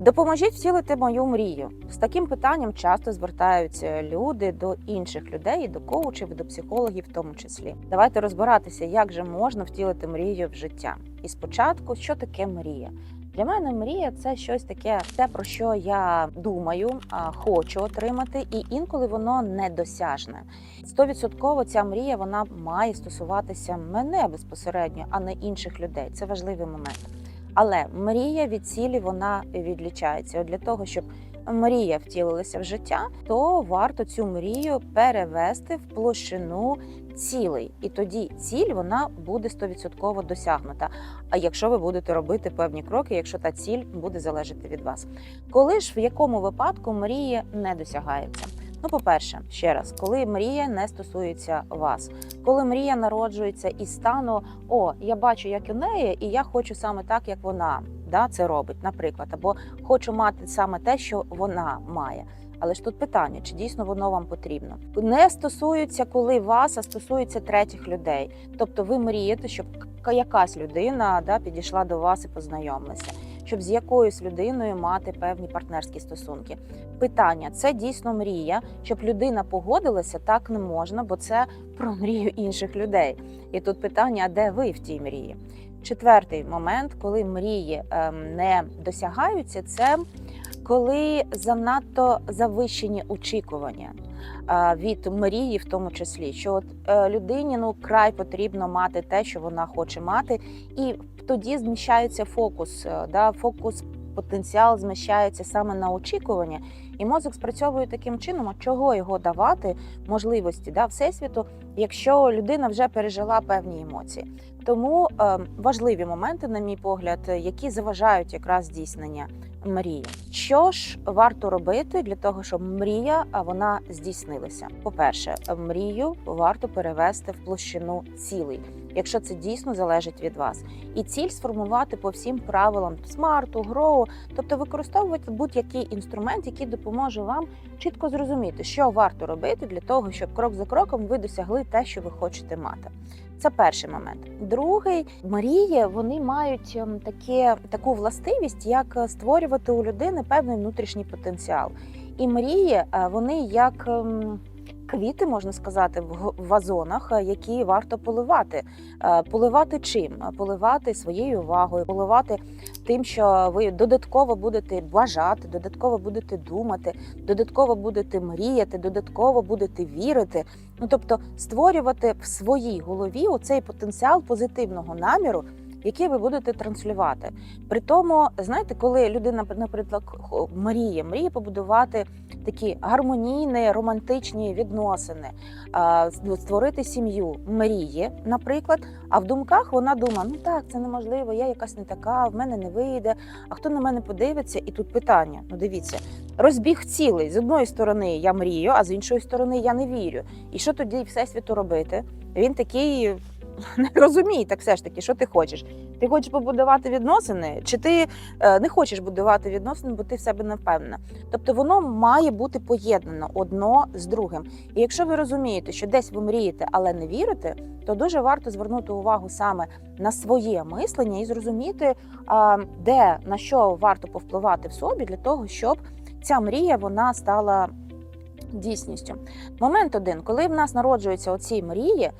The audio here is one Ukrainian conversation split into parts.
Допоможіть втілити мою мрію. З таким питанням часто звертаються люди до інших людей, до коучів, до психологів, в тому числі. Давайте розбиратися, як же можна втілити мрію в життя. І спочатку, що таке мрія? Для мене мрія це щось таке, те про що я думаю, хочу отримати, і інколи воно недосяжне. Стовідсотково ця мрія вона має стосуватися мене безпосередньо, а не інших людей. Це важливий момент. Але мрія від цілі вона відлічається. Для того, щоб мрія втілилася в життя, то варто цю мрію перевести в площину цілей. І тоді ціль вона буде стовідсотково досягнута. А якщо ви будете робити певні кроки, якщо та ціль буде залежати від вас, коли ж в якому випадку мрія не досягається? Ну, по-перше, ще раз, коли мрія не стосується вас, коли мрія народжується із стану О, я бачу, як у неї, і я хочу саме так, як вона да, це робить, наприклад, або хочу мати саме те, що вона має. Але ж тут питання, чи дійсно воно вам потрібно? Не стосується коли вас, а стосується третіх людей. Тобто ви мрієте, щоб якась людина да, підійшла до вас і познайомилася, щоб з якоюсь людиною мати певні партнерські стосунки. Питання це дійсно мрія, щоб людина погодилася, так не можна, бо це про мрію інших людей. І тут питання: а де ви в тій мрії? Четвертий момент, коли мрії ем, не досягаються, це коли занадто завищені очікування е, від мрії, в тому числі, що от е, людині ну край потрібно мати те, що вона хоче мати, і тоді зміщається фокус, е, да, фокус. Потенціал зміщається саме на очікування, і мозок спрацьовує таким чином, а чого його давати можливості да, всесвіту, якщо людина вже пережила певні емоції. Тому е, важливі моменти, на мій погляд, які заважають якраз здійснення мрії. Що ж варто робити для того, щоб мрія вона здійснилася? По-перше, мрію варто перевести в площину цілей, якщо це дійсно залежить від вас, і ціль сформувати по всім правилам смарту, гроу, тобто використовувати будь-який інструмент, який допоможе вам чітко зрозуміти, що варто робити для того, щоб крок за кроком ви досягли те, що ви хочете мати. Це перший момент. Другий мрії вони мають ем, таке таку властивість, як е, створювати у людини певний внутрішній потенціал. І мрії е, вони як ем, квіти, можна сказати, в вазонах, е, які варто поливати. Е, Поливати чим? Е, Поливати своєю увагою, поливати тим, що ви додатково будете бажати, додатково будете думати, додатково будете мріяти, додатково будете вірити. Ну тобто створювати в своїй голові оцей потенціал позитивного наміру, який ви будете транслювати. При тому, знаєте, коли людина, наприклад, мріє, мріє побудувати такі гармонійні, романтичні відносини, створити сім'ю, мріє, наприклад. А в думках вона думає: ну так, це неможливо, я якась не така, в мене не вийде. А хто на мене подивиться? І тут питання: ну дивіться, розбіг цілий з одної сторони я мрію, а з іншої сторони я не вірю. І що тоді всесвіту робити? Він такий не розуміє, так все ж таки, що ти хочеш. Ти хочеш побудувати відносини, чи ти е, не хочеш будувати відносини, бо ти в себе не впевнена. Тобто воно має бути поєднано одно з другим. І якщо ви розумієте, що десь ви мрієте, але не вірите, то дуже варто звернути увагу саме на своє мислення і зрозуміти, де на що варто повпливати в собі для того, щоб ця мрія вона стала дійсністю. Момент один, коли в нас народжуються оці мрії.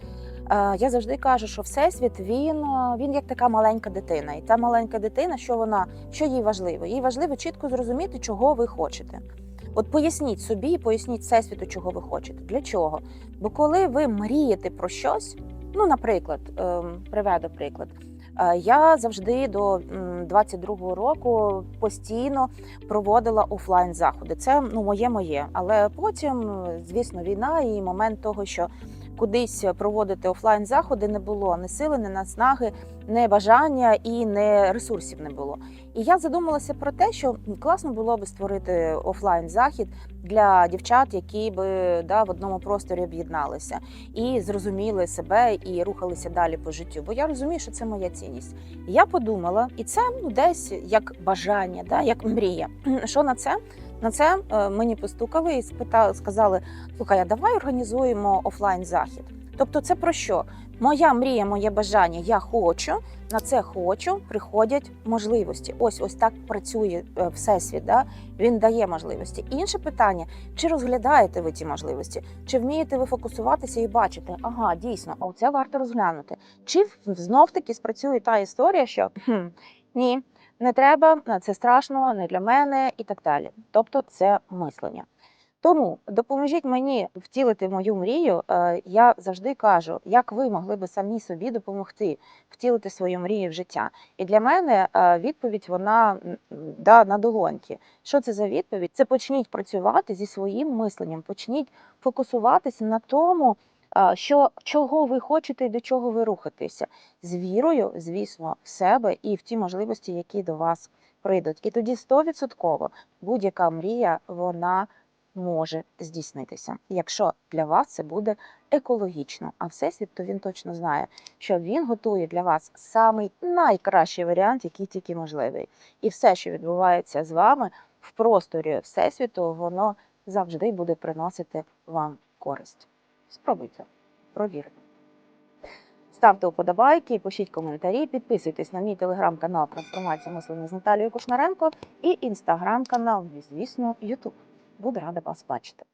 Е, Я завжди кажу, що всесвіт він, е, він як така маленька дитина, і та маленька дитина, що вона що їй важливо? Їй важливо чітко зрозуміти, чого ви хочете. От поясніть собі, поясніть всесвіту, чого ви хочете. Для чого? Бо коли ви мрієте про щось, ну, наприклад, ем, приведу приклад. Е, Я завжди до м, 22-го року постійно проводила офлайн заходи. Це ну моє моє. Але потім, звісно, війна і момент того, що кудись проводити офлайн заходи не було ні сили, ні наснаги, ні бажання і ні ресурсів не було. І я задумалася про те, що класно було би створити офлайн захід для дівчат, які би да, в одному просторі об'єдналися і зрозуміли себе і рухалися далі по життю. Бо я розумію, що це моя цінність. Я подумала, і це ну десь як бажання, да, як мрія. Що на це? На це е, мені постукали і спитали, сказали: слухай, а давай організуємо офлайн захід. Тобто, це про що? Моя мрія, моє бажання, я хочу. На це хочу, приходять можливості. Ось ось так працює е, всесвіт. Да? Він дає можливості. Інше питання: чи розглядаєте ви ті можливості, чи вмієте ви фокусуватися і бачити, ага, дійсно, а це варто розглянути. Чи знов таки спрацює та історія, що хм, ні, не треба, це страшно, не для мене і так далі. Тобто, це мислення. Тому допоможіть мені втілити мою мрію. Е, Я завжди кажу, як ви могли би самі собі допомогти втілити свою мрію в життя. І для мене е, відповідь вона да, на долоньки. Що це за відповідь? Це почніть працювати зі своїм мисленням, почніть фокусуватися на тому, що чого ви хочете і до чого ви рухаєтеся. З вірою, звісно, в себе і в ті можливості, які до вас прийдуть. І тоді 100% будь-яка мрія, вона може здійснитися, якщо для вас це буде екологічно. А всесвіт, то він точно знає, що він готує для вас самий найкращий варіант, який тільки можливий. І все, що відбувається з вами в просторі всесвіту, воно завжди буде приносити вам користь. Спробуйте, провірте. Ставте вподобайки, пишіть коментарі, підписуйтесь на мій телеграм-канал Трансформація мислення з Наталією Кушнаренко і інстаграм-канал, звісно, Ютуб. Буду рада вас бачити.